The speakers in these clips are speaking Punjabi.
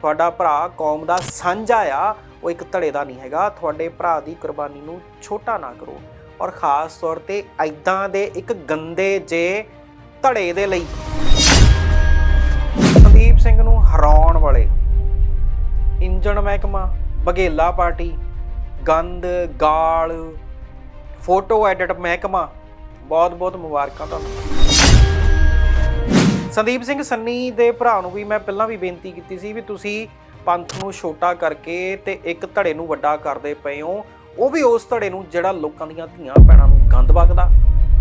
ਤੁਹਾਡਾ ਭਰਾ ਕੌਮ ਦਾ ਸਾਂਝਾ ਆ, ਉਹ ਇੱਕ ਧੜੇ ਦਾ ਨਹੀਂ ਹੈਗਾ। ਤੁਹਾਡੇ ਭਰਾ ਦੀ ਕੁਰਬਾਨੀ ਨੂੰ ਛੋਟਾ ਨਾ ਕਰੋ। ਔਰ ਖਾਸ ਤੌਰ ਤੇ ਐਦਾਂ ਦੇ ਇੱਕ ਗੰਦੇ ਜੇ ਧੜੇ ਦੇ ਲਈ। ਸੰਦੀਪ ਸਿੰਘ ਨੂੰ ਹਰਾਉਣ ਵਾਲੇ ਇੰਜਣ ਮਹਿਕਮਾ, ਬਘੇਲਾ ਪਾਰਟੀ, ਗੰਦ, ਗਾਲ, ਫੋਟੋ ਐਡਿਟ ਮਹਿਕਮਾ ਬਹੁਤ ਬਹੁਤ ਮੁਬਾਰਕਾਂ ਤੁਹਾਨੂੰ। ਸੰਦੀਪ ਸਿੰਘ ਸੰਨੀ ਦੇ ਭਰਾ ਨੂੰ ਵੀ ਮੈਂ ਪਹਿਲਾਂ ਵੀ ਬੇਨਤੀ ਕੀਤੀ ਸੀ ਵੀ ਤੁਸੀਂ ਪੰਥ ਨੂੰ ਛੋਟਾ ਕਰਕੇ ਤੇ ਇੱਕ ਧੜੇ ਨੂੰ ਵੱਡਾ ਕਰਦੇ ਪਏ ਹੋ। ਉਹ ਵੀ ਉਸ ਧੜੇ ਨੂੰ ਜਿਹੜਾ ਲੋਕਾਂ ਦੀਆਂ ਧੀਆਂ ਭੈਣਾਂ ਨੂੰ ਗੰਦ ਵਗਦਾ,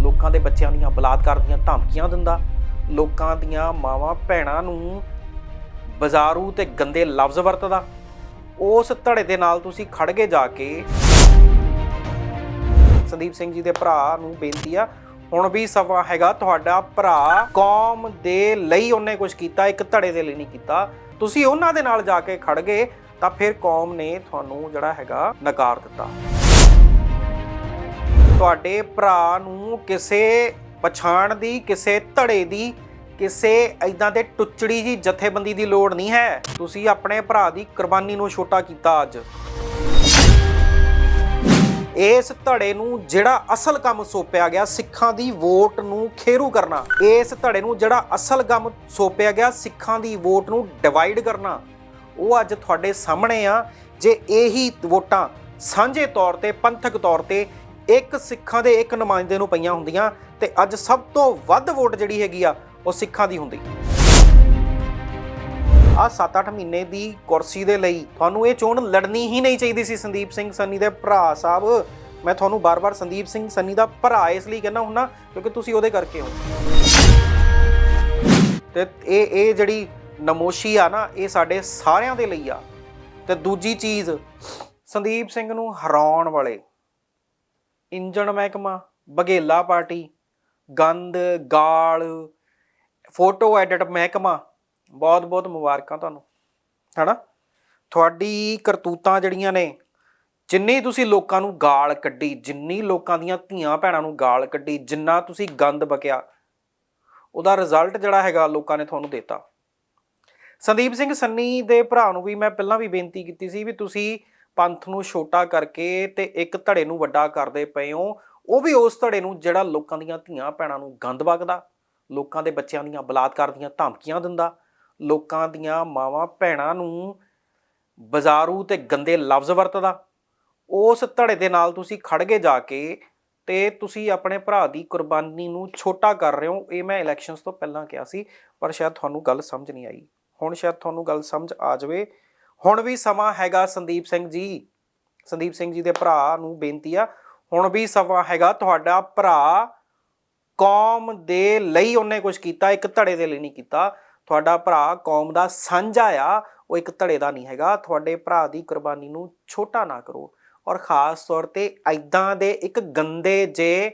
ਲੋਕਾਂ ਦੇ ਬੱਚਿਆਂ ਦੀਆਂ ਬਲਾਤਕਾਰ ਦੀਆਂ ਧਮਕੀਆਂ ਦਿੰਦਾ, ਲੋਕਾਂ ਦੀਆਂ ਮਾਵਾਂ ਭੈਣਾਂ ਨੂੰ ਬਾਜ਼ਾਰੂ ਤੇ ਗੰਦੇ ਲਫ਼ਜ਼ ਵਰਤਦਾ। ਉਸ ਧੜੇ ਦੇ ਨਾਲ ਤੁਸੀਂ ਖੜ ਕੇ ਜਾ ਕੇ। ਸੰਦੀਪ ਸਿੰਘ ਜੀ ਦੇ ਭਰਾ ਨੂੰ ਬੇਨਤੀ ਆ ਹੁਣ ਵੀ ਸਮਾਂ ਹੈਗਾ ਤੁਹਾਡਾ ਭਰਾ ਕੌਮ ਦੇ ਲਈ ਉਹਨੇ ਕੁਝ ਕੀਤਾ, ਇੱਕ ਧੜੇ ਦੇ ਲਈ ਨਹੀਂ ਕੀਤਾ। ਤੁਸੀਂ ਉਹਨਾਂ ਦੇ ਨਾਲ ਜਾ ਕੇ ਖੜ ਗਏ, ਤਾਂ ਫਿਰ ਕੌਮ ਨੇ ਤੁਹਾਨੂੰ ਜਿਹੜਾ ਹੈਗਾ ਨਕਾਰ ਦਿੱਤਾ। ਤੁਹਾਡੇ ਭਰਾ ਨੂੰ ਕਿਸੇ ਪਛਾਣ ਦੀ, ਕਿਸੇ ਧੜੇ ਦੀ, ਕਿਸੇ ਐਦਾਂ ਦੇ ਟੁੱਚੜੀ ਜੀ ਜਥੇਬੰਦੀ ਦੀ ਲੋੜ ਨਹੀਂ ਹੈ। ਤੁਸੀਂ ਆਪਣੇ ਭਰਾ ਦੀ ਕੁਰਬਾਨੀ ਨੂੰ ਛੋਟਾ ਕੀਤਾ ਅੱਜ। ਇਸ ਧੜੇ ਨੂੰ ਜਿਹੜਾ ਅਸਲ ਕੰਮ ਸੌਪਿਆ ਗਿਆ, ਸਿੱਖਾਂ ਦੀ ਵੋਟ ਨੂੰ ਖੇਰੂ ਕਰਨਾ। ਇਸ ਧੜੇ ਨੂੰ ਜਿਹੜਾ ਅਸਲ ਕੰਮ ਸੌਪਿਆ ਗਿਆ, ਸਿੱਖਾਂ ਦੀ ਵੋਟ ਨੂੰ ਡਿਵਾਈਡ ਕਰਨਾ। ਉਹ ਅੱਜ ਤੁਹਾਡੇ ਸਾਹਮਣੇ ਆ। ਜੇ ਇਹੀ ਵੋਟਾਂ ਸਾਂਝੇ ਤੌਰ ਤੇ, ਪੰਥਕ ਤੌਰ ਤੇ ਇੱਕ ਸਿੱਖਾਂ ਦੇ ਇੱਕ ਨੁਮਾਇੰਦੇ ਨੂੰ ਪਈਆਂ ਹੁੰਦੀਆਂ, ਤੇ ਅੱਜ ਸਭ ਤੋਂ ਵੱਧ ਵੋਟ ਜਿਹੜੀ ਹੈਗੀ ਆ, ਉਹ ਸਿੱਖਾਂ ਦੀ ਹੁੰਦੀ। ਆ 7-8 ਮਹੀਨੇ ਦੀ ਕੁਰਸੀ ਦੇ ਲਈ ਤੁਹਾਨੂੰ ਇਹ ਚੋਣ ਲੜਨੀ ਹੀ ਨਹੀਂ ਚਾਹੀਦੀ ਸੀ ਸੰਦੀਪ ਸਿੰਘ ਸੰਨੀ ਦੇ ਭਰਾ ਸਾਹਿਬ। ਮੈਂ ਤੁਹਾਨੂੰ ਬਾਰ-ਬਾਰ ਸੰਦੀਪ ਸਿੰਘ ਸੰਨੀ ਦਾ ਭਰਾ ਇਸ ਲਈ ਕਹਿੰਦਾ ਹੁੰਨਾ ਕਿਉਂਕਿ ਤੁਸੀਂ ਉਹਦੇ ਕਰਕੇ ਹੋ। ਤੇ ਇਹ ਇਹ ਜਿਹੜੀ ਨਮੋਸ਼ੀ ਆ ਨਾ, ਇਹ ਸਾਡੇ ਸਾਰਿਆਂ ਦੇ ਲਈ ਆ। ਤੇ ਦੂਜੀ ਚੀਜ਼, ਸੰਦੀਪ ਸਿੰਘ ਨੂੰ ਹਰਾਉਣ ਵਾਲੇ ਇੰਜਣ ਮਹਿਕਮਾ, ਬਘੇਲਾ ਪਾਰਟੀ, ਗੰਦ, ਗਾਲ, ਫੋਟੋ ਐਡਿਟ ਮਹਿਕਮਾ ਬਹੁਤ ਬਹੁਤ ਮੁਬਾਰਕਾਂ ਤੁਹਾਨੂੰ, ਹਨਾ? ਤੁਹਾਡੀ ਕਰਤੂਤਾਂ ਜਿਹੜੀਆਂ ਨੇ, ਜਿੰਨੀ ਤੁਸੀਂ ਲੋਕਾਂ ਨੂੰ ਗਾਲ ਕੱਢੀ, ਜਿੰਨੀ ਲੋਕਾਂ ਦੀਆਂ ਧੀਆਂ ਭੈਣਾਂ ਨੂੰ ਗਾਲ ਕੱਢੀ, ਜਿੰਨਾ ਤੁਸੀਂ ਗੰਦ ਬਕਿਆ, ਉਹਦਾ ਰਿਜ਼ਲਟ ਜਿਹੜਾ ਹੈਗਾ ਲੋਕਾਂ ਨੇ ਤੁਹਾਨੂੰ ਦਿੱਤਾ। ਸੰਦੀਪ ਸਿੰਘ ਸੰਨੀ ਦੇ ਭਰਾ ਨੂੰ ਵੀ ਮੈਂ ਪਹਿਲਾਂ ਵੀ ਬੇਨਤੀ ਕੀਤੀ ਸੀ ਵੀ ਤੁਸੀਂ ਪੰਥ ਨੂੰ ਛੋਟਾ ਕਰਕੇ ਤੇ ਇੱਕ ਧੜੇ ਨੂੰ ਵੱਡਾ ਕਰਦੇ ਪਏ ਹੋ। ਉਹ ਵੀ ਉਸ ਧੜੇ ਨੂੰ ਜਿਹੜਾ ਲੋਕਾਂ ਦੀਆਂ ਧੀਆਂ ਭੈਣਾਂ ਨੂੰ ਗੰਦ ਵਗਦਾ ਲੋਕਾਂ ਦੇ ਬੱਚਿਆਂ ਦੀਆਂ ਬਲਾਤਕਾਰ ਦੀਆਂ ਧਮਕੀਆਂ ਦਿੰਦਾ ਲੋਕਾਂ ਦੀਆਂ ਮਾਵਾਂ ਭੈਣਾਂ ਨੂੰ ਬਾਜ਼ਾਰੂ ਤੇ ਗੰਦੇ ਲਫ਼ਜ਼ ਵਰਤਦਾ। ਉਸ ਧੜੇ ਦੇ ਨਾਲ ਤੁਸੀਂ ਖੜ ਕੇ ਜਾ ਕੇ ਤੇ ਤੁਸੀਂ ਆਪਣੇ ਭਰਾ ਦੀ ਕੁਰਬਾਨੀ ਨੂੰ ਛੋਟਾ ਕਰ ਰਹੇ ਹੋ। ਇਹ ਮੈਂ ਇਲੈਕਸ਼ਨਸ ਤੋਂ ਪਹਿਲਾਂ ਕਿਹਾ ਸੀ, ਪਰ ਸ਼ਾਇਦ ਤੁਹਾਨੂੰ ਗੱਲ ਸਮਝ ਨਹੀਂ ਆਈ। ਹੁਣ ਸ਼ਾਇਦ ਤੁਹਾਨੂੰ ਗੱਲ ਸਮਝ ਆ ਜਾਵੇ। ਹੁਣ ਵੀ ਸਮਾਂ ਹੈਗਾ ਸੰਦੀਪ ਸਿੰਘ ਜੀ। ਸੰਦੀਪ ਸਿੰਘ ਜੀ ਦੇ ਭਰਾ ਨੂੰ ਬੇਨਤੀ ਆ, ਹੁਣ ਵੀ ਸਮਾਂ ਹੈਗਾ ਤੁਹਾਡਾ ਭਰਾ ਕੌਮ ਦੇ ਲਈ ਉਹਨੇ ਕੁਝ ਕੀਤਾ, ਇੱਕ ਧੜੇ ਦੇ ਲਈ ਨਹੀਂ ਕੀਤਾ। ਤੁਹਾਡਾ ਭਰਾ ਕੌਮ ਦਾ ਸਾਂਝਾ ਆ, ਉਹ ਇੱਕ ਧੜੇ ਦਾ ਨਹੀਂ ਹੈਗਾ। ਤੁਹਾਡੇ ਭਰਾ ਦੀ ਕੁਰਬਾਨੀ ਨੂੰ ਛੋਟਾ ਨਾ ਕਰੋ ਔਰ ਖਾਸ ਤੌਰ ਤੇ ਐਦਾਂ ਦੇ ਇੱਕ ਗੰਦੇ ਜੇ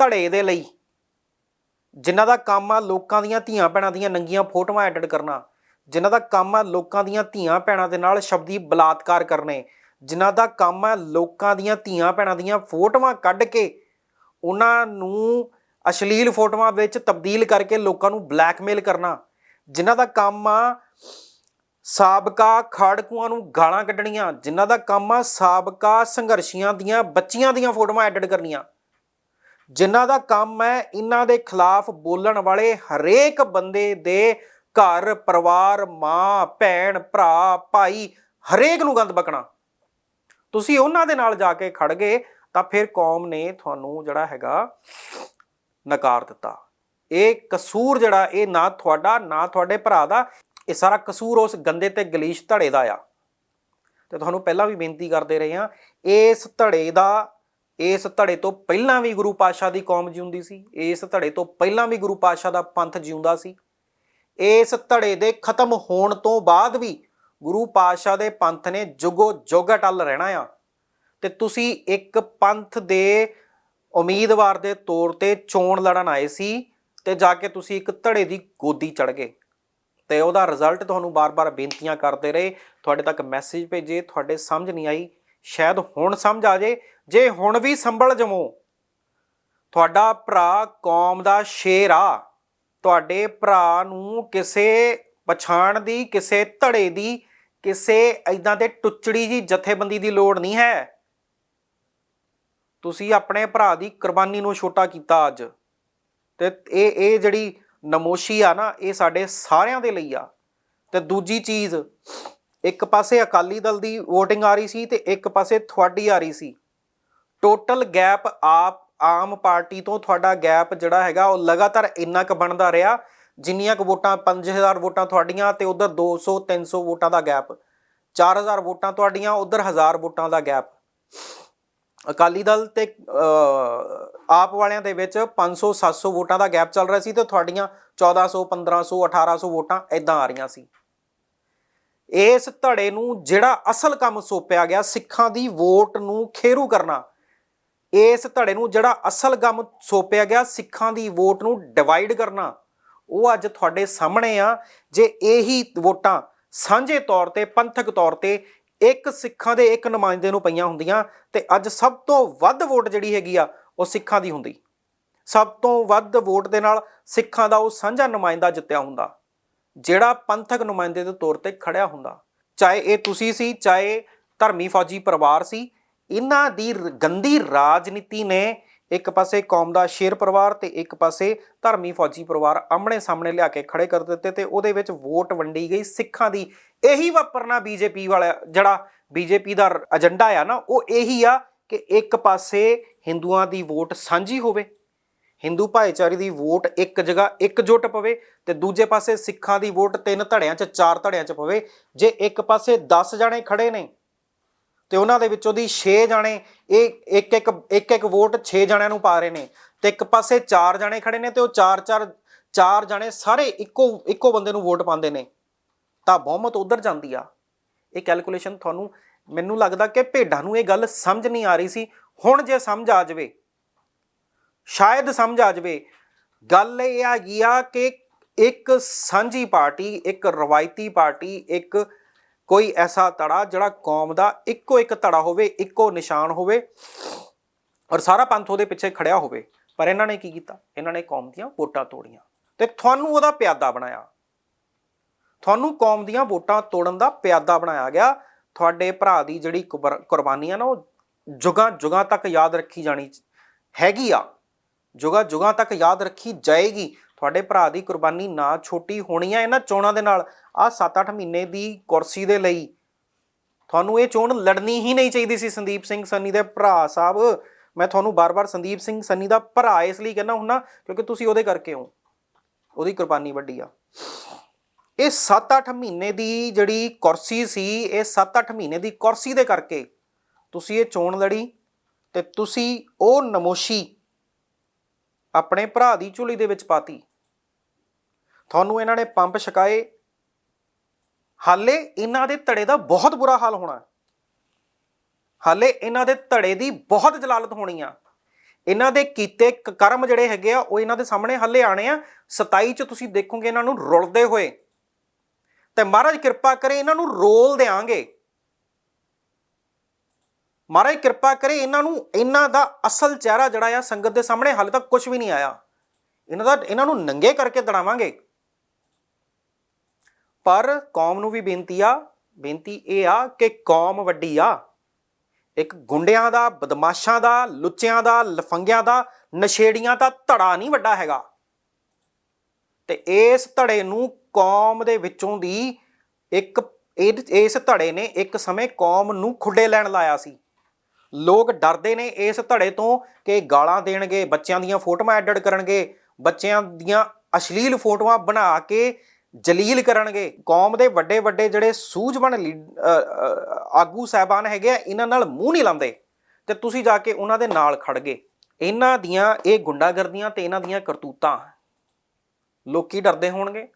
ਧੜੇ ਦੇ ਲਈ, ਜਿਨ੍ਹਾਂ ਦਾ ਕੰਮ ਆ ਲੋਕਾਂ ਦੀਆਂ ਧੀਆਂ ਭੈਣਾਂ ਦੀਆਂ ਨੰਗੀਆਂ ਫੋਟੋਆਂ ਐਡਿਟ ਕਰਨਾ, ਜਿਨ੍ਹਾਂ ਦਾ ਕੰਮ ਆ ਲੋਕਾਂ ਦੀਆਂ ਧੀਆਂ ਭੈਣਾਂ ਦੇ ਨਾਲ ਸ਼ਬਦੀ ਬਲਾਤਕਾਰ ਕਰਨੇ, ਜਿਨ੍ਹਾਂ ਦਾ ਕੰਮ ਆ ਲੋਕਾਂ ਦੀਆਂ ਧੀਆਂ ਭੈਣਾਂ ਦੀਆਂ ਫੋਟੋਆਂ ਕੱਢ ਕੇ ਉਹਨਾਂ ਨੂੰ ਅਸ਼ਲੀਲ ਫੋਟੋਆਂ ਵਿੱਚ ਤਬਦੀਲ ਕਰਕੇ ਲੋਕਾਂ ਨੂੰ ਬਲੈਕਮੇਲ ਕਰਨਾ ਜਿਨ੍ਹਾਂ ਦਾ ਕੰਮ ਆ ਸਾਬਕਾ ਖਾੜਕੂਆਂ ਨੂੰ ਗਾਲਾਂ ਕੱਢਣੀਆਂ, ਜਿਨ੍ਹਾਂ ਦਾ ਕੰਮ ਆ ਸਾਬਕਾ ਸੰਘਰਸ਼ੀਆਂ ਦੀਆਂ ਬੱਚੀਆਂ ਦੀਆਂ ਫੋਟੋਆਂ ਐਡਿਟ ਕਰਨੀਆਂ। ਜਿਨ੍ਹਾਂ ਦਾ ਕੰਮ ਹੈ ਇਹਨਾਂ ਦੇ ਖਿਲਾਫ ਬੋਲਣ ਵਾਲੇ ਹਰੇਕ ਬੰਦੇ ਦੇ ਘਰ, ਪਰਿਵਾਰ, ਮਾਂ, ਭੈਣ, ਭਰਾ, ਭਾਈ ਹਰੇਕ ਨੂੰ ਗੰਦ ਬਕਣਾ ਤੁਸੀਂ ਉਹਨਾਂ ਦੇ ਨਾਲ ਜਾ ਕੇ ਖੜ ਗਏ ਤਾਂ ਫਿਰ ਕੌਮ ਨੇ ਤੁਹਾਨੂੰ ਜਿਹੜਾ ਹੈਗਾ ਨਕਾਰ ਦਿੱਤਾ। ਇਹ ਕਸੂਰ ਜਿਹੜਾ, ਇਹ ਨਾ ਤੁਹਾਡਾ, ਨਾ ਤੁਹਾਡੇ ਭਰਾ ਦਾ, ਇਹ ਸਾਰਾ ਕਸੂਰ ਉਸ ਗੰਦੇ ਤੇ ਗਲੀਸ਼ ਧੜੇ ਦਾ ਆ। ਤੇ ਤੁਹਾਨੂੰ ਪਹਿਲਾਂ ਵੀ ਬੇਨਤੀ ਕਰਦੇ ਰਹੇ ਹਾਂ, ਇਸ ਧੜੇ ਦਾ, ਇਸ ਧੜੇ ਤੋਂ ਪਹਿਲਾਂ ਵੀ ਗੁਰੂ ਪਾਤਸ਼ਾਹ ਦੀ ਕੌਮ ਜਿਉਂਦੀ ਸੀ, ਇਸ ਧੜੇ ਤੋਂ ਪਹਿਲਾਂ ਵੀ ਗੁਰੂ ਪਾਤਸ਼ਾਹ ਦਾ ਪੰਥ ਜਿਉਂਦਾ ਸੀ। ਇਸ ਧੜੇ ਦੇ ਖਤਮ ਹੋਣ ਤੋਂ ਬਾਅਦ ਵੀ ਗੁਰੂ ਪਾਤਸ਼ਾਹ ਦੇ ਪੰਥ ਨੇ ਜੁਗੋ ਜੁਗ ਅਟਲ ਰਹਿਣਾ ਆ। ਤੇ ਤੁਸੀਂ ਇੱਕ ਪੰਥ ਦੇ ਉਮੀਦਵਾਰ ਦੇ ਤੌਰ ਤੇ ਚੋਣ ਲੜਨ ਆਏ ਸੀ ਤੇ ਜਾ ਕੇ ਤੁਸੀਂ ਇੱਕ ਧੜੇ ਦੀ ਗੋਦੀ ਚੜ ਗਏ। ਤੇ ਉਹਦਾ ਰਿਜ਼ਲਟ ਤੁਹਾਨੂੰ ਬਾਰ-ਬਾਰ ਬੇਨਤੀਆਂ ਕਰਦੇ ਰਹੇ। ਤੁਹਾਡੇ ਤੱਕ ਮੈਸੇਜ ਭੇਜੇ, ਤੁਹਾਡੇ ਸਮਝ ਨਹੀਂ ਆਈ। ਸ਼ਾਇਦ ਹੁਣ ਸਮਝ ਆ ਜੇ ਜੇ ਹੁਣ ਵੀ ਸੰਭਲ ਜਮੋ। ਤੁਹਾਡਾ ਭਰਾ ਕੌਮ ਦਾ ਸ਼ੇਰ ਆ। ਤੁਹਾਡੇ ਭਰਾ ਨੂੰ ਕਿਸੇ ਪਛਾਣ ਦੀ, ਕਿਸੇ ਧੜੇ ਦੀ, ਕਿਸੇ ਐਦਾਂ ਦੇ ਟੁੱਚੜੀ ਜੀ ਜਥੇਬੰਦੀ ਦੀ ਲੋੜ ਨਹੀਂ ਹੈ। ਤੁਸੀਂ ਆਪਣੇ ਭਰਾ ਦੀ ਕੁਰਬਾਨੀ ਨੂੰ ਛੋਟਾ ਕੀਤਾ ਅੱਜ। ਤੇ ਇਹ ਇਹ ਜਿਹੜੀ ਨਮੋਸ਼ੀ ਆ ਨਾ, ਇਹ ਸਾਡੇ ਸਾਰਿਆਂ ਦੇ ਲਈ ਆ। ਤੇ ਦੂਜੀ ਚੀਜ਼, ਇੱਕ ਪਾਸੇ ਅਕਾਲੀ ਦਲ ਦੀ VOTING ਆ ਰਹੀ ਸੀ ਤੇ ਇੱਕ ਪਾਸੇ ਤੁਹਾਡੀ ਆ ਰਹੀ ਸੀ। ਟੋਟਲ ਗੈਪ ਆਪ, ਆਮ ਪਾਰਟੀ ਤੋਂ ਤੁਹਾਡਾ ਗੈਪ ਜਿਹੜਾ ਹੈਗਾ, ਉਹ ਲਗਾਤਾਰ ਇੰਨਾ ਕੁ ਬਣਦਾ ਰਿਹਾ, ਜਿੰਨੀਆਂ ਕੁ ਵੋਟਾਂ 5000 ਵੋਟਾਂ ਤੁਹਾਡੀਆਂ ਤੇ ਉਧਰ 200 300 ਵੋਟਾਂ ਦਾ ਗੈਪ 4000 ਵੋਟਾਂ ਤੁਹਾਡੀਆਂ, ਉਧਰ 1000 ਵੋਟਾਂ ਦਾ ਗੈਪ ਅਕਾਲੀ ਦਲ ਤੇ ਅਹ, ਆਪ ਵਾਲਿਆਂ ਦੇ ਵਿੱਚ 500 700 ਵੋਟਾਂ ਦਾ ਗੈਪ ਚੱਲ ਰਿਹਾ ਸੀ ਤੇ ਤੁਹਾਡੀਆਂ 1400 1500 1800 ਵੋਟਾਂ ਐਦਾਂ ਆ ਰਹੀਆਂ ਸੀ। ਇਸ ਧੜੇ ਨੂੰ ਜਿਹੜਾ ਅਸਲ ਕੰਮ ਸੌਪਿਆ ਗਿਆ ਸਿੱਖਾਂ ਦੀ ਵੋਟ ਨੂੰ ਖੇਰੂ ਕਰਨਾ ਇਸ ਧੜੇ ਨੂੰ ਜਿਹੜਾ ਅਸਲ ਕੰਮ ਸੌਪਿਆ ਗਿਆ ਸਿੱਖਾਂ ਦੀ ਵੋਟ ਨੂੰ ਡਿਵਾਈਡ ਕਰਨਾ ਉਹ ਅੱਜ ਤੁਹਾਡੇ ਸਾਹਮਣੇ ਆ। ਜੇ ਇਹੀ ਵੋਟਾਂ ਸਾਂਝੇ ਤੌਰ ਤੇ ਪੰਥਕ ਤੌਰ ਤੇ ਇੱਕ ਸਿੱਖਾਂ ਦੇ ਇੱਕ ਨੁਮਾਇੰਦੇ ਨੂੰ ਪਈਆਂ ਹੁੰਦੀਆਂ ਤੇ ਅੱਜ ਸਭ ਤੋਂ ਵੱਧ ਵੋਟ ਜਿਹੜੀ ਹੈਗੀ ਆ, ਉਹ ਸਿੱਖਾਂ ਦੀ ਹੁੰਦੀ। ਸਭ ਤੋਂ ਵੱਧ ਵੋਟ ਦੇ ਨਾਲ ਸਿੱਖਾਂ ਦਾ ਉਹ ਸਾਂਝਾ ਨੁਮਾਇੰਦਾ ਜਿੱਤਿਆ ਹੁੰਦਾ, ਜਿਹੜਾ ਪੰਥਕ ਨੁਮਾਇੰਦੇ ਦੇ ਤੌਰ ਤੇ ਖੜਿਆ ਹੁੰਦਾ। ਚਾਹੇ ਇਹ ਤੁਸੀਂ ਸੀ, ਚਾਹੇ ਧਰਮੀ ਫੌਜੀ ਪਰਿਵਾਰ ਸੀ, ਇਹਨਾਂ ਦੀ ਰ- ਗੰਦੀ ਰਾਜਨੀਤੀ ਨੇ ਇੱਕ ਪਾਸੇ ਕੌਮ ਦਾ ਸ਼ੇਰ ਪਰਿਵਾਰ ਤੇ ਇੱਕ ਪਾਸੇ ਧਰਮੀ ਫੌਜੀ ਪਰਿਵਾਰ ਆਮਣੇ ਸਾਹਮਣੇ ਲਿਆ ਕੇ ਖੜੇ ਕਰ ਦਿੱਤੇ ਤੇ ਉਹਦੇ ਵਿੱਚ ਵੋਟ ਵੰਡੀ ਗਈ। ਸਿੱਖਾਂ ਦੀ ਇਹੀ ਵਾਪਰਨਾ ਬੀਜੇਪੀ ਵਾਲਾ ਜਿਹੜਾ ਬੀਜੇਪੀ ਦਾ ਏਜੰਡਾ ਆ ਨਾ, ਉਹ ਇਹੀ ਆ ਕਿ ਇੱਕ ਪਾਸੇ ਹਿੰਦੂਆਂ ਦੀ ਵੋਟ ਸਾਂਝੀ ਹੋਵੇ, ਹਿੰਦੂ ਭਾਈਚਾਰੇ ਦੀ ਵੋਟ ਇੱਕ ਜਗ੍ਹਾ ਇਕਜੁੱਟ ਪਵੇ ਤੇ ਦੂਜੇ ਪਾਸੇ ਸਿੱਖਾਂ ਦੀ ਵੋਟ ਤਿੰਨ ਧੜਿਆਂ 'ਚ, ਚਾਰ ਧੜਿਆਂ 'ਚ ਪਵੇ। ਜੇ ਇੱਕ ਪਾਸੇ 10 ਜਣੇ ਖੜੇ ਨੇ ਤੇ ਉਹਨਾਂ ਦੇ ਵਿੱਚੋਂ ਦੀ 6 ਜਾਣੇ, ਇਹ ਇੱਕ ਇੱਕ ਇੱਕ ਇੱਕ ਵੋਟ 6 ਜਣਿਆਂ ਨੂੰ ਪਾ ਰਹੇ ਨੇ ਤੇ ਇੱਕ ਪਾਸੇ 4 ਜਣੇ ਖੜੇ ਨੇ ਤੇ ਉਹ 4 4 ਚਾਰ ਜਾਣੇ ਸਾਰੇ ਇੱਕੋ ਇੱਕੋ ਬੰਦੇ ਨੂੰ ਵੋਟ ਪਾਉਂਦੇ ਨੇ। ਤਾਂ ਬਹੁਮਤ ਉਧਰ ਜਾਂਦੀ ਆ। ਇਹ ਕੈਲਕੂਲੇਸ਼ਨ ਤੁਹਾਨੂੰ ਮੈਨੂੰ ਲੱਗਦਾ ਕਿ ਭੇਡਾਂ ਨੂੰ ਇਹ ਗੱਲ ਸਮਝ ਨਹੀਂ ਆ ਰਹੀ ਸੀ। ਹੁਣ ਜੇ ਸਮਝ ਆ ਜਾਵੇ, ਸ਼ਾਇਦ ਸਮਝ ਆ ਜਾਵੇ, ਗੱਲ ਇਹ ਹੈਗੀ ਆ ਕਿ ਇੱਕ ਸਾਂਝੀ ਪਾਰਟੀ, ਇੱਕ ਰਵਾਇਤੀ ਪਾਰਟੀ, ਇੱਕ ਕੋਈ ਐਸਾ ਧੜਾ ਜਿਹੜਾ ਕੌਮ ਦਾ ਇੱਕੋ ਇੱਕ ਧੜਾ ਹੋਵੇ, ਇੱਕੋ ਨਿਸ਼ਾਨ ਹੋਵੇ ਔਰ ਸਾਰਾ ਪੰਥ ਉਹਦੇ ਪਿੱਛੇ ਖੜਿਆ ਹੋਵੇ। ਪਰ ਇਹਨਾਂ ਨੇ ਕੀ ਕੀਤਾ? ਇਹਨਾਂ ਨੇ ਕੌਮ ਦੀਆਂ ਵੋਟਾਂ ਤੋੜੀਆਂ ਤੇ ਤੁਹਾਨੂੰ ਉਹਦਾ ਪਿਆਦਾ ਬਣਾਇਆ। ਤੁਹਾਨੂੰ ਕੌਮ ਦੀਆਂ ਵੋਟਾਂ ਤੋੜਨ ਦਾ ਪਿਆਦਾ ਬਣਾਇਆ ਗਿਆ। ਤੁਹਾਡੇ ਭਰਾ ਦੀ ਜਿਹੜੀ ਕੁਬਰ- ਕੁਰਬਾਨੀ ਆ ਨਾ, ਉਹ ਜੁਗਾਂ ਜੁਗਾਂ ਤੱਕ ਯਾਦ ਰੱਖੀ ਜਾਣੀ ਹੈਗੀ ਆ। ਜੁਗਾਂ ਜੁਗਾਂ ਤੱਕ ਯਾਦ ਰੱਖੀ ਜਾਏਗੀ। ਤੁਹਾਡੇ ਭਰਾ ਦੀ ਕੁਰਬਾਨੀ ਨਾ ਛੋਟੀ ਹੋਣੀ ਹੈ ਇਹਨਾਂ ਚੋਣਾਂ ਦੇ ਨਾਲ। ਆ 7-8 ਮਹੀਨੇ ਦੀ ਕੁਰਸੀ ਦੇ ਲਈ ਤੁਹਾਨੂੰ ਇਹ ਚੋਣ ਲੜਨੀ ਹੀ ਨਹੀਂ ਚਾਹੀਦੀ ਸੀ ਸੰਦੀਪ ਸਿੰਘ ਸੰਨੀ ਦੇ ਭਰਾ ਸਾਹਿਬ। ਮੈਂ ਤੁਹਾਨੂੰ ਬਾਰ-ਬਾਰ ਸੰਦੀਪ ਸਿੰਘ ਸੰਨੀ ਦਾ ਭਰਾ ਇਸ ਲਈ ਕਹਿੰਦਾ ਹੁੰਨਾ ਕਿਉਂਕਿ ਤੁਸੀਂ ਉਹਦੇ ਕਰਕੇ ਹੋ। ਉਹਦੀ ਕੁਰਬਾਨੀ ਵੱਡੀ ਆ। ਇਹ 7-8 ਮਹੀਨੇ ਦੀ ਜਿਹੜੀ ਕੁਰਸੀ ਸੀ, ਇਹ 7-8 ਮਹੀਨੇ ਦੀ ਕੁਰਸੀ ਦੇ ਕਰਕੇ ਤੁਸੀਂ ਇਹ ਚੋਣ ਲੜੀ ਤੇ ਤੁਸੀਂ ਉਹ ਨਮੋਸ਼ੀ ਆਪਣੇ ਭਰਾ ਦੀ ਝੁਲੀ ਦੇ ਵਿੱਚ ਪਾਤੀ। ਤੁਹਾਨੂੰ ਇਹਨਾਂ ਨੇ ਪੰਪ ਛਕਾਏ। ਹਾਲੇ ਇਹਨਾਂ ਦੇ ਧੜੇ ਦਾ ਬਹੁਤ ਬੁਰਾ ਹਾਲ ਹੋਣਾ ਹਾਲੇ ਇਹਨਾਂ ਦੇ ਧੜੇ ਦੀ ਬਹੁਤ ਜਲਾਲਤ ਹੋਣੀ ਆ। ਇਹਨਾਂ ਦੇ ਕੀਤੇ ਕਰਮ ਜਿਹੜੇ ਹੈਗੇ ਆ, ਉਹ ਇਹਨਾਂ ਦੇ ਸਾਹਮਣੇ ਹਾਲੇ ਆਣੇ ਆ। 27 ਚ ਤੁਸੀਂ ਦੇਖੋਗੇ ਇਹਨਾਂ ਨੂੰ ਰੁਲਦੇ ਹੋਏ। ਤੇ ਮਹਾਰਾਜ ਕਿਰਪਾ ਕਰੇ ਇਹਨਾਂ ਨੂੰ ਰੋਲ ਦੇਾਂਗੇ ਮਹਾਰਾਜ, ਕਿਰਪਾ ਕਰੇ ਇਹਨਾਂ ਨੂੰ, ਇਹਨਾਂ ਦਾ ਅਸਲ ਚਿਹਰਾ ਜਿਹੜਾ ਆ ਸੰਗਤ ਦੇ ਸਾਹਮਣੇ ਹਾਲੇ ਤੱਕ ਕੁਝ ਵੀ ਨਹੀਂ ਆਇਆ। ਇਹਨਾਂ ਦਾ, ਇਹਨਾਂ ਨੂੰ ਨੰਗੇ ਕਰਕੇ ਦੜਾਵਾਂਗੇ। ਪਰ ਕੌਮ ਨੂੰ ਵੀ ਬੇਨਤੀ ਆ, ਬੇਨਤੀ ਇਹ ਆ ਕਿ ਕੌਮ ਵੱਡੀ ਆ। ਇੱਕ ਗੁੰਡਿਆਂ ਦਾ, ਬਦਮਾਸ਼ਾਂ ਦਾ, ਲੁੱਚਿਆਂ ਦਾ, ਲਫੰਗਿਆਂ ਦਾ, ਨਸ਼ੇੜੀਆਂ ਦਾ ਧੜਾ ਨਹੀਂ ਵੱਡਾ ਹੈਗਾ। ਤੇ ਇਸ ਧੜੇ ਨੂੰ ਕੌਮ ਦੇ ਵਿੱਚੋਂ ਦੀ ਇੱਕ ਇਸ ਧੜੇ ਨੇ ਇੱਕ ਸਮੇਂ ਕੌਮ ਨੂੰ ਖੁੱਡੇ ਲੈਣ ਲਾਇਆ ਸੀ। ਲੋਕ ਡਰਦੇ ਨੇ ਇਸ ਧੜੇ ਤੋਂ ਕਿ ਗਾਲਾਂ ਦੇਣਗੇ, ਬੱਚਿਆਂ ਦੀਆਂ ਫੋਟੋਆਂ ਐਡਿਟ ਕਰਨਗੇ, ਬੱਚਿਆਂ ਦੀਆਂ ਅਸ਼ਲੀਲ ਫੋਟੋਆਂ ਬਣਾ ਕੇ ਜਲੀਲ ਕਰਨਗੇ। ਕੌਮ ਦੇ ਵੱਡੇ ਵੱਡੇ ਜਿਹੜੇ ਸੂਝਵਾਨ ਲੀ- ਆਗੂ ਸਾਹਿਬਾਨ ਹੈਗੇ ਆ, ਇਹਨਾਂ ਨਾਲ ਮੂੰਹ ਨਹੀਂ ਲਾਉਂਦੇ ਤੇ ਤੁਸੀਂ ਜਾ ਕੇ ਉਹਨਾਂ ਦੇ ਨਾਲ ਖੜ ਗਏ। ਇਹਨਾਂ ਦੀਆਂ ਇਹ ਗੁੰਡਾਗਰਦੀਆਂ ਤੇ ਇਹਨਾਂ ਦੀਆਂ ਕਰਤੂਤਾਂ ਲੋਕੀ ਡਰਦੇ ਹੋਣਗੇ,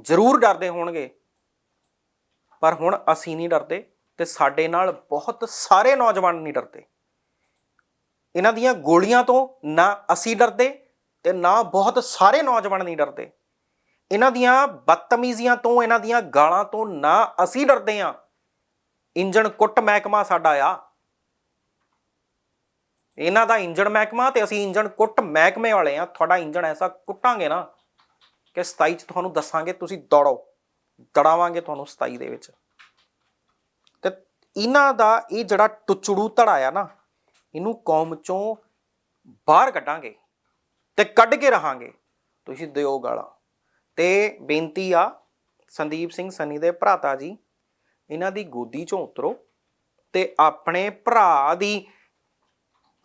ਜ਼ਰੂਰ ਡਰਦੇ ਹੋਣਗੇ, ਪਰ ਹੁਣ ਅਸੀਂ ਨਹੀਂ ਡਰਦੇ। ਤੇ ਸਾਡੇ ਨਾਲ ਬਹੁਤ ਸਾਰੇ ਨੌਜਵਾਨ ਨਹੀਂ ਡਰਦੇ। ਇਹਨਾਂ ਦੀਆਂ ਗੋਲੀਆਂ ਤੋਂ ਨਾ ਅਸੀਂ ਡਰਦੇ ਤੇ ਨਾ ਬਹੁਤ ਸਾਰੇ ਨੌਜਵਾਨ ਨਹੀਂ ਡਰਦੇ। ਇਹਨਾਂ ਦੀਆਂ ਬਦਤਮੀਜ਼ੀਆਂ ਤੋਂ, ਇਹਨਾਂ ਦੀਆਂ ਗਾਲਾਂ ਤੋਂ ਨਾ ਅਸੀਂ ਡਰਦੇ ਆ ਇੰਜਣ ਕੁੱਟ ਮਹਿਕਮਾ ਸਾਡਾ ਆ। ਇਹਨਾਂ ਦਾ ਇੰਜਣ ਮਹਿਕਮਾ ਤੇ ਅਸੀਂ ਇੰਜਣ ਕੁੱਟ ਮਹਿਕਮੇ ਵਾਲੇ ਆ ਤੁਹਾਡਾ ਇੰਜਣ ਐਸਾ ਕੁੱਟਾਂਗੇ ਨਾ ਕਿ 27 ਚ ਤੁਹਾਨੂੰ ਦੱਸਾਂਗੇ, ਤੁਸੀਂ ਦੌੜੋ। ਦੜਾਵਾਂਗੇ ਤੁਹਾਨੂੰ 27 ਦੇ ਵਿੱਚ। ਇਹਨਾਂ ਦਾ ਇਹ ਜਿਹੜਾ ਟੁੱਚੜੂ ਧੜਾ ਆ ਨਾ, ਇਹਨੂੰ ਕੌਮ ਚੋਂ ਬਾਹਰ ਕੱਢਾਂਗੇ ਤੇ ਕੱਢ ਕੇ ਰਹਾਂਗੇ। ਤੁਸੀਂ ਦਿਓ ਗਾਲਾਂ। ਤੇ ਬੇਨਤੀ ਆ, ਸੰਦੀਪ ਸਿੰਘ ਸਨੀ ਦੇ ਭਰਾਤਾ ਜੀ, ਇਹਨਾਂ ਦੀ ਗੋਦੀ ਚੋਂ ਉਤਰੋ ਤੇ ਆਪਣੇ ਭਰਾ ਦੀ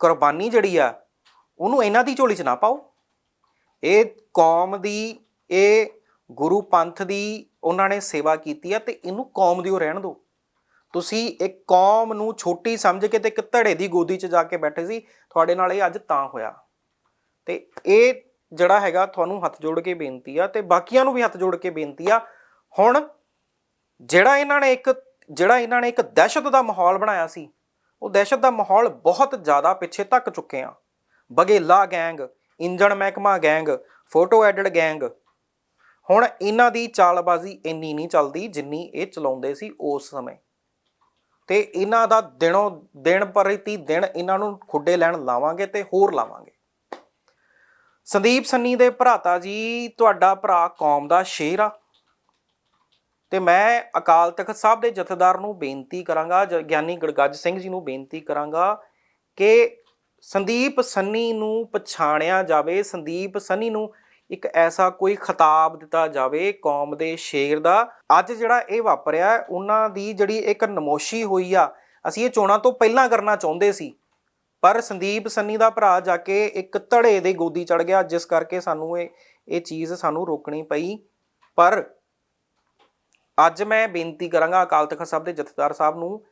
ਕੁਰਬਾਨੀ ਜਿਹੜੀ ਆ, ਉਹਨੂੰ ਇਹਨਾਂ ਦੀ ਝੋਲੀ 'ਚ ਨਾ ਪਾਓ। ਇਹ ਕੌਮ ਦੀ, ਇਹ ਗੁਰੂ ਪੰਥ ਦੀ ਉਹਨਾਂ ਨੇ ਸੇਵਾ ਕੀਤੀ ਆ ਤੇ ਇਹਨੂੰ ਕੌਮ ਦਿਓ ਰਹਿਣ ਦਿਓ। ਤੁਸੀਂ ਇੱਕ ਕੌਮ ਨੂੰ ਛੋਟੀ ਸਮਝ ਕੇ ਤੇ ਇੱਕ ਧੜੇ ਦੀ ਗੋਦੀ 'ਚ ਜਾ ਕੇ ਬੈਠੇ ਸੀ, ਤੁਹਾਡੇ ਨਾਲ ਇਹ ਅੱਜ ਤਾਂ ਹੋਇਆ। ਤੇ ਇਹ ਜਿਹੜਾ ਹੈਗਾ ਤੁਹਾਨੂੰ ਹੱਥ ਜੋੜ ਕੇ ਬੇਨਤੀ ਆ ਤੇ ਬਾਕੀਆਂ ਨੂੰ ਵੀ ਹੱਥ ਜੋੜ ਕੇ ਬੇਨਤੀ ਆ। ਹੁਣ ਜਿਹੜਾ ਇਹਨਾਂ ਨੇ ਇੱਕ, ਜਿਹੜਾ ਇਹਨਾਂ ਨੇ ਇੱਕ ਦਹਿਸ਼ਤ ਦਾ ਮਾਹੌਲ ਬਣਾਇਆ ਸੀ, ਉਹ ਦਹਿਸ਼ਤ ਦਾ ਮਾਹੌਲ ਬਹੁਤ ਜ਼ਿਆਦਾ ਪਿੱਛੇ ਤੱਕ ਚੁੱਕੇ ਆ। ਬਗੇਲਾ ਗੈਂਗ, ਇੰਜਣ ਮਹਿਕਮਾ ਗੈਂਗ, ਫੋਟੋ ਐਡਿਟ ਗੈਂਗ। ਹੁਣ ਇਹਨਾਂ ਦੀ ਚਾਲਬਾਜ਼ੀ ਇੰਨੀ ਨਹੀਂ ਚੱਲਦੀ ਜਿੰਨੀ ਇਹ ਚਲਾਉਂਦੇ ਸੀ ਉਸ ਸਮੇਂ। ਤੇ ਇਹਨਾਂ ਦਾ ਦਿਨੋਂ ਦਿਨ ਪ੍ਰਤੀ ਦਿਨ ਇਹਨਾਂ ਨੂੰ ਖੁੱਡੇ ਲੈਣ ਲਾਵਾਂਗੇ ਤੇ ਹੋਰ ਲਾਵਾਂਗੇ। ਸੰਦੀਪ ਸੰਨੀ ਦੇ ਭਰਾਤਾ ਜੀ, ਤੁਹਾਡਾ ਭਰਾ ਕੌਮ ਦਾ ਸ਼ੇਰ ਆ। ਤੇ ਮੈਂ ਅਕਾਲ ਤਖਤ ਸਾਹਿਬ ਦੇ ਜਥੇਦਾਰ ਨੂੰ ਬੇਨਤੀ ਕਰਾਂਗਾ, ਜ- ਗਿਆਨੀ ਗੜਗੱਜ ਸਿੰਘ ਜੀ ਨੂੰ ਬੇਨਤੀ ਕਰਾਂਗਾ ਕਿ ਸੰਦੀਪ ਸੰਨੀ ਨੂੰ ਪਛਾਣਿਆ ਜਾਵੇ, ਸੰਦੀਪ ਸੰਨੀ ਨੂੰ ਇੱਕ ਐਸਾ ਕੋਈ ਖਿਤਾਬ ਦਿੱਤਾ ਜਾਵੇ ਕੌਮ ਦੇ ਸ਼ੇਰ ਦਾ। ਅੱਜ ਜਿਹੜਾ ਇਹ ਵਾਪਰਿਆ, ਉਹਨਾਂ ਦੀ ਜਿਹੜੀ ਇੱਕ ਨਮੋਸ਼ੀ ਹੋਈ ਆ, ਅਸੀਂ ਇਹ ਚੋਣਾਂ ਤੋਂ ਪਹਿਲਾਂ ਕਰਨਾ ਚਾਹੁੰਦੇ ਸੀ। ਪਰ ਸੰਦੀਪ ਸੰਨੀ ਦਾ ਭਰਾ ਜਾ ਕੇ ਇੱਕ ਧੜੇ ਦੇ ਗੋਦੀ ਚੜ ਗਿਆ, ਜਿਸ ਕਰਕੇ ਸਾਨੂੰ ਇਹ ਇਹ ਚੀਜ਼ ਸਾਨੂੰ ਰੋਕਣੀ ਪਈ। ਪਰ ਅੱਜ ਮੈਂ ਬੇਨਤੀ ਕਰਾਂਗਾ ਅਕਾਲ ਤਖਤ ਸਾਹਿਬ ਦੇ ਜਥੇਦਾਰ ਸਾਹਿਬ ਨੂੰ,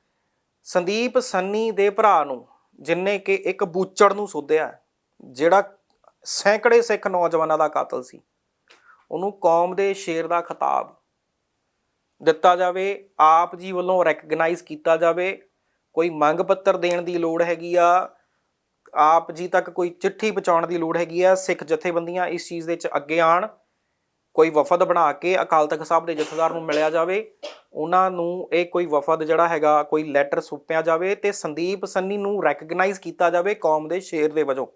ਸੰਦੀਪ ਸੰਨੀ ਦੇ ਭਰਾ ਨੂੰ ਜਿਨਨੇ ਕਿ ਇੱਕ ਬੂਚੜ ਨੂੰ ਸੋਧਿਆ, ਜਿਹੜਾ ਸੈਂਕੜੇ ਸਿੱਖ ਨੌਜਵਾਨਾਂ ਦਾ ਕਾਤਲ ਸੀ। ਉਹਨੂੰ ਕੌਮ ਦੇ ਸ਼ੇਰ ਦਾ ਖਿਤਾਬ ਦਿੱਤਾ ਜਾਵੇ, ਆਪ ਜੀ ਵੱਲੋਂ ਰੈਕਗਨਾਈਜ਼ ਕੀਤਾ ਜਾਵੇ, ਕੋਈ ਮੰਗ ਪੱਤਰ ਦੇਣ ਦੀ ਲੋੜ ਹੈਗੀ ਆ, ਆਪ ਜੀ ਤੱਕ ਕੋਈ ਚਿੱਠੀ ਪਹੁੰਚਾਉਣ ਦੀ ਲੋੜ ਹੈਗੀ ਆ, ਸਿੱਖ ਜਥੇਬੰਦੀਆਂ ਇਸ ਚੀਜ਼ ਦੇ ਵਿੱਚ ਅੱਗੇ ਆਣ ਕੋਈ ਵਫਦ ਬਣਾ ਕੇ ਅਕਾਲ ਤਖਤ ਸਾਹਿਬ ਦੇ ਜਥੇਦਾਰ ਨੂੰ ਮਿਲਿਆ ਜਾਵੇ, ਉਹਨਾਂ ਨੂੰ ਇਹ ਕੋਈ ਵਫਦ ਜਿਹੜਾ ਹੈਗਾ, ਕੋਈ ਲੈਟਰ ਸੁਪਿਆ ਜਾਵੇ ਤੇ ਸੰਦੀਪ ਸੰਨੀ ਨੂੰ ਰੈਕਗਨਾਈਜ਼ ਕੀਤਾ ਜਾਵੇ ਕੌਮ ਦੇ ਸ਼ੇਰ ਦੇ ਵਜੋਂ।